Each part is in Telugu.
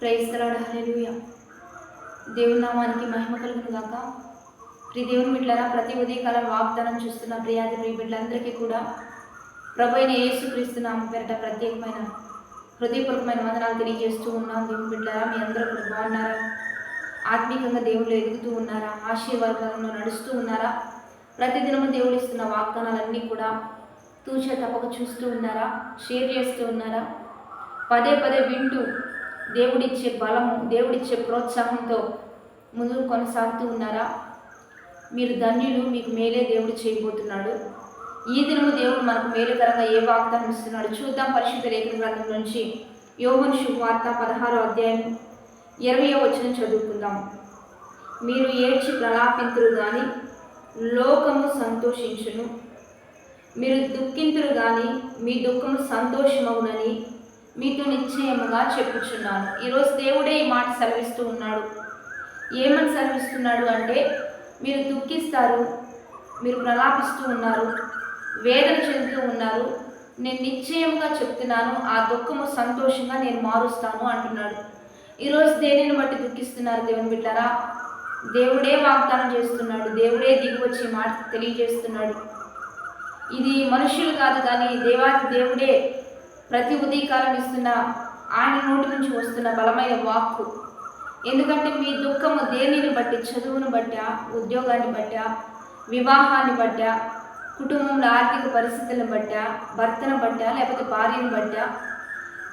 ప్రైస్తలాడు హల్లెలూయా. దేవుని నామానికి మహిమ కలుగును గాక. ప్రియ దేవుని బిడ్డలారా ప్రతి ఉదయకాలం వాగ్దానం చూస్తున్న ప్రియాది ప్రియ బిడ్డలందరికీ కూడా ప్రభు అయిన యేసుక్రీస్తు పేరట ప్రత్యేకమైన హృదయపూర్వకమైన వందనాలు తెలియజేస్తూ ఉన్నాం. దేవుని బిడ్డలారా మీ అందరూ కూడా బాగున్నారా? ఆత్మీకంగా దేవుళ్ళు ఎదుగుతూ ఉన్నారా? ఆశీర్వాదంలో నడుస్తూ ఉన్నారా? ప్రతిదినము దేవుడు ఇస్తున్న వాగ్దానాలన్నీ కూడా తూచే తప్పక చూస్తూ ఉన్నారా? షేర్ చేస్తూ ఉన్నారా? పదే పదే వింటూ దేవుడిచ్చే బలము దేవుడిచ్చే ప్రోత్సాహంతో ముందుకు కొనసాగుతూ ఉన్నారా? మీరు ధన్యులు మీకు మేలే దేవుడు చేయబోతున్నాడు. ఈ దినము దేవుడు మనకు మేలుకరంగా ఏ వాగ్దానం ఇస్తున్నాడు? చూద్దాం పరిశుద్ధ లేఖన గ్రంథం నుంచి యోగన్ శుభవార్త పదహారో అధ్యాయం ఇరవయో వచ్చిన చదువుకుందాం. మీరు ఏడ్చి ప్రలాపింతురు కానీ లోకము సంతోషించును. మీరు దుఃఖింతురు కానీ మీ దుఃఖము సంతోషమవునని మీతో నిశ్చయముగా చెప్పుచున్నాను. ఈరోజు దేవుడే ఈ మాట సెలవిస్తూ ఉన్నాడు. ఏమని సెలవిస్తున్నాడు అంటే మీరు దుఃఖిస్తారు మీరు ప్రలాపిస్తూ ఉన్నారు వేదన చెందుతూ ఉన్నారు నేను నిశ్చయముగా చెప్తున్నాను ఆ దుఃఖము సంతోషంగా నేను మారుస్తాను అంటున్నాడు. ఈరోజు దేనిని బట్టి దుఃఖిస్తున్నారు దేవుని బిడ్డారా? దేవుడే వాగ్దానం చేస్తున్నాడు దేవుడే దిగి వచ్చి మాట తెలియజేస్తున్నాడు. ఇది మనుషులు కాదు కానీ దేవాది దేవుడే ప్రతి ఉదయకాలం ఇస్తున్న ఆయన నోటి నుంచి వస్తున్న బలమైన వాక్కు. ఎందుకంటే మీ దుఃఖము దేనిని బట్టి? చదువును బట్టా? ఉద్యోగాన్ని బట్టా? వివాహాన్ని బట్టా? కుటుంబంలో ఆర్థిక పరిస్థితులను బట్టా? భర్తను బట్టా? లేకపోతే భార్యను బట్టా?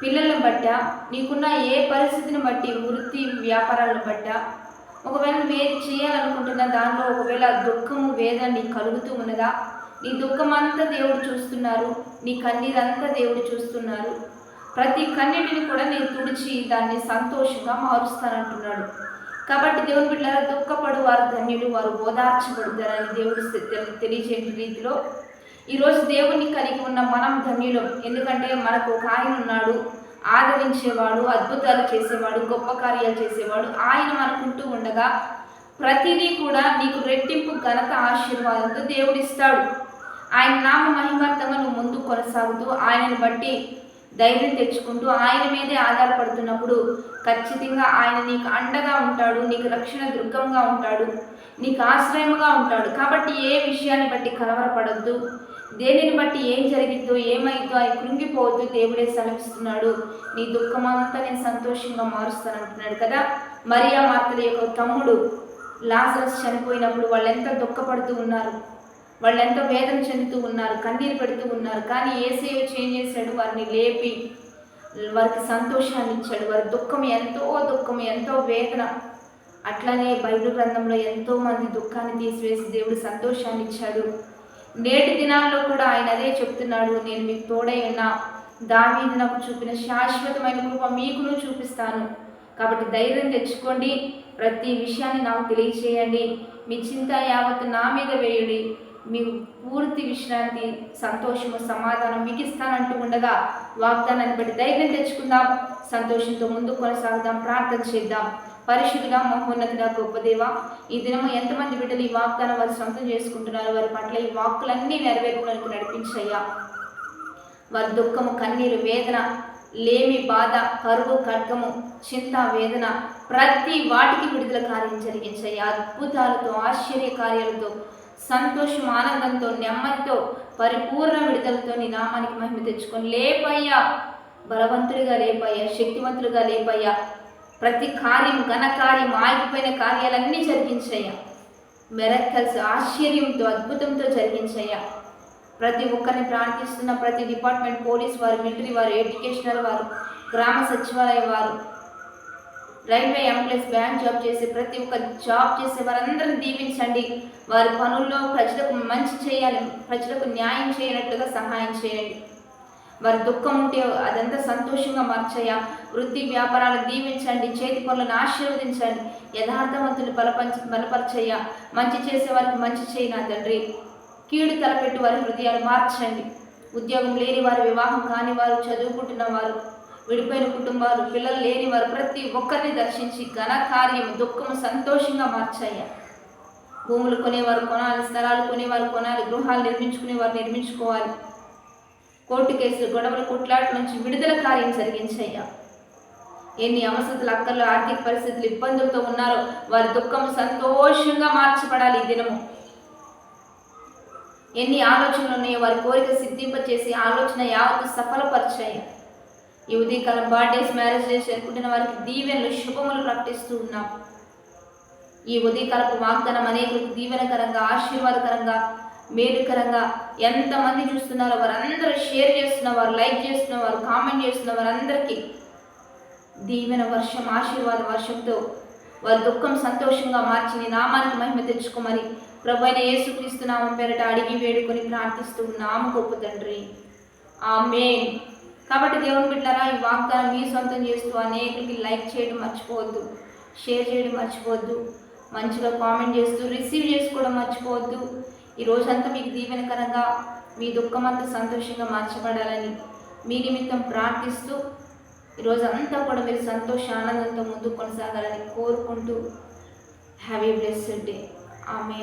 పిల్లలను బట్టా? నీకున్న ఏ పరిస్థితిని బట్టి? వృత్తి వ్యాపారాలను బట్టా? ఒకవేళ నువ్వు ఏది చేయాలనుకుంటున్నా దానిలో ఒకవేళ దుఃఖము వేదన నీకు కలుగుతూ ఉన్నదా? నీ దుఃఖం అంతా దేవుడు చూస్తున్నారు నీ కన్నీరంతా దేవుడు చూస్తున్నారు. ప్రతి కన్నీటిని కూడా నేను తుడిచి దాన్ని సంతోషంగా మారుస్తానంటున్నాడు. కాబట్టి దేవుని బిడ్డలారా దుఃఖపడు వారు ధన్యులు వారు ఓదార్చబడతారని దేవుడు తెలియజే రీతిలో ఈరోజు దేవుణ్ణి కలిగి ఉన్న మనం ధన్యులం. ఎందుకంటే మనకు ఒక ఆయన ఉన్నాడు ఆదరించేవాడు అద్భుతాలు చేసేవాడు గొప్ప కార్యాలు చేసేవాడు. ఆయన మనకుంటూ ఉండగా ప్రతిదీ కూడా నీకు రెట్టింపు ఘనత ఆశీర్వాదంతో దేవుడిస్తాడు ఆయన నామ మహిమార్థంగా నువ్వు ముందు కొనసాగుతూ ఆయనను బట్టి ధైర్యం తెచ్చుకుంటూ ఆయన మీదే ఆధారపడుతున్నప్పుడు ఖచ్చితంగా ఆయన నీకు అండగా ఉంటాడు నీకు రక్షణ దుర్గంగా ఉంటాడు నీకు ఆశ్రయముగా ఉంటాడు. కాబట్టి ఏ విషయాన్ని బట్టి కలవరపడద్దు. దేనిని బట్టి ఏం జరిగిద్దో ఏమైందో అని కృంగిపోవద్దు. దేవుడే సెలవిస్తున్నాడు నీ దుఃఖమంతా నేను సంతోషంగా మారుస్తాను అంటున్నాడు కదా. మరియా మార్తల యొక్క తమ్ముడు లాజరస్ చనిపోయినప్పుడు వాళ్ళు ఎంత దుఃఖపడుతూ ఉన్నారు? వాళ్ళు ఎంతో వేదన చెందుతూ ఉన్నారు కన్నీరు పెడుతూ ఉన్నారు. కానీ ఏసే చేంజ్ చేశాడు? వారిని లేపి వారికి సంతోషాన్ని ఇచ్చాడు. వారి దుఃఖం ఎంతో దుఃఖం ఎంతో వేదన. అట్లనే బైబిల్ గ్రంథంలో ఎంతో మంది దుఃఖాన్ని తీసివేసి దేవుడు సంతోషాన్ని ఇచ్చాడు. నేటి దినాల్లో కూడా ఆయన అదే చెప్తున్నాడు. నేను మీకు తోడై ఉన్నా. మీద నాకు చూపిన శాశ్వతమైన కృప మీకును చూపిస్తాను. కాబట్టి ధైర్యం తెచ్చుకోండి. ప్రతి విషయాన్ని నాకు తెలియచేయండి. మీ చింత యావత్తు నా మీద వేయుడి. మీకు పూర్తి విశ్రాంతి సంతోషము సమాధానం మీకు ఇస్తానంటూ ఉండగా వాగ్దానాన్ని బట్టి ధైర్యం తెచ్చుకుందాం. సంతోషంతో ముందు కొనసాగుదాం ప్రార్థన చేద్దాం. పరిశుద్ధుల మహోన్నతుడ గొప్ప దేవ ఈ దినము ఎంతమంది బిడ్డలు ఈ వాగ్దానం వారు సొంతం చేసుకుంటున్నారు వారి పట్ల ఈ వాక్కులన్నీ నెరవేర్పడానికి నడిపించయ్యా. వారి దుఃఖము కన్నీరు వేదన లేమి బాధ కరువు ఖడ్గము చింత వేదన ప్రతి వాటికి విడుదల కార్యం జరిగించయ్యా. అద్భుతాలతో ఆశ్చర్య కార్యాలతో సంతోషం ఆనందంతో నెమ్మదితో పరిపూర్ణ విడుదలతో నీ నామానికి మహిమ తెచ్చుకొని లేపయ్యా. బలవంతుడిగా లేపయ్యా శక్తివంతుడిగా లేపయ్యా. ప్రతి కార్యం ఘన కార్యం ఆగిపోయిన కార్యాలన్నీ జరిగించయ్యా. మెరక్కల్స్ ఆశ్చర్యంతో అద్భుతంతో జరిగించయ్యా. ప్రతి ఒక్కరిని ప్రార్థిస్తున్న ప్రతి డిపార్ట్మెంట్ పోలీస్ వారు మిలిటరీ వారు ఎడ్యుకేషనల్ వారు గ్రామ సచివాలయ వారు రైల్వే ఎంప్లాయీస్ బ్యాంక్ జాబ్ చేసే ప్రతి ఒక్క జాబ్ చేసే వారందరిని దీవించండి. వారి పనుల్లో ప్రజలకు మంచి చేయాలి ప్రజలకు న్యాయం చేయనట్లుగా సహాయం చేయండి. వారి దుఃఖం ఉంటే అదంతా సంతోషంగా మార్చయ్యా. వృత్తి వ్యాపారాలు దీవించండి చేతి పనులను ఆశీర్వదించండి. యథార్థవంతులు బలపంచ బలపరచయ్యా. మంచి చేసే వారికి మంచి చేయి నా తండ్రి. కీడు తలపెట్టి వారి హృదయాలు మార్చండి. ఉద్యోగం లేని వారు వివాహం కాని వారు చదువుకుంటున్న వారు విడిపోయిన కుటుంబాలు పిల్లలు లేని వారు ప్రతి ఒక్కరిని దర్శించి ఘనకార్యం దుఃఖము సంతోషంగా మార్చాయ్యా భూములు కొనేవారు కొనాలి స్థలాలు కొనేవారు కొనాలి గృహాలు నిర్మించుకునేవారు నిర్మించుకోవాలి. కోర్టు కేసులు గొడవలు కుట్లాట నుంచి విడుదల కార్యం జరిగించయ్యా ఎన్ని అవసరాలు అక్కర్లు ఆర్థిక పరిస్థితులు ఇబ్బందులతో ఉన్నారో వారి దుఃఖం సంతోషంగా మార్చబడాలి ఈ దినము. ఎన్ని ఆలోచనలు ఉన్నాయో వారి కోరిక సిద్ధింపచేసి ఆలోచన యావత్తు సఫలపరిచాయి. ఈ ఉదయకాలం బర్త్డేస్ మ్యారేజ్ డేస్ జరుపుకుంటున్న వారికి దీవెనలు శుభములు ప్రకటిస్తూ ఉన్నాం. ఈ ఉదయకాలపు వాగ్దానం అనేకులకు దీవెనకరంగా ఆశీర్వాదకరంగా మేలుకరంగా ఎంతమంది చూస్తున్నారో వారందరూ షేర్ చేస్తున్న వారు లైక్ చేస్తున్న వారు కామెంట్ చేస్తున్న వారందరికీ దీవెన వర్షం ఆశీర్వాద వర్షంతో వారి దుఃఖం సంతోషంగా మార్చి నీ నామానికి మహిమ తెచ్చుకోమని ప్రభు అయిన యేసుక్రీస్తు నామం పేరట అడిగి వేడుకొని ప్రార్థిస్తూ ఉన్నాము గొప్ప తండ్రి. ఆమేన్. కాబట్టి దేవుని బిడ్డారా ఈ వాగ్దానం మీ సొంతం చేస్తూ అనేకులకి లైక్ చేయడం మర్చిపోవద్దు షేర్ చేయడం మర్చిపోవద్దు మంచిగా కామెంట్ చేస్తూ రిసీవ్ చేసుకోవడం మర్చిపోవద్దు. ఈ రోజంతా మీకు దీవెనకరంగా మీ దుఃఖం అంతా సంతోషంగా మార్చబడాలని మీ నిమిత్తం ప్రార్థిస్తూ ఈరోజు అంతా కూడా మీరు సంతోష ఆనందంతో ముందుకు కొనసాగాలని కోరుకుంటూ హ్యావ్ ఏ బ్లెస్డ్ డే. ఆమె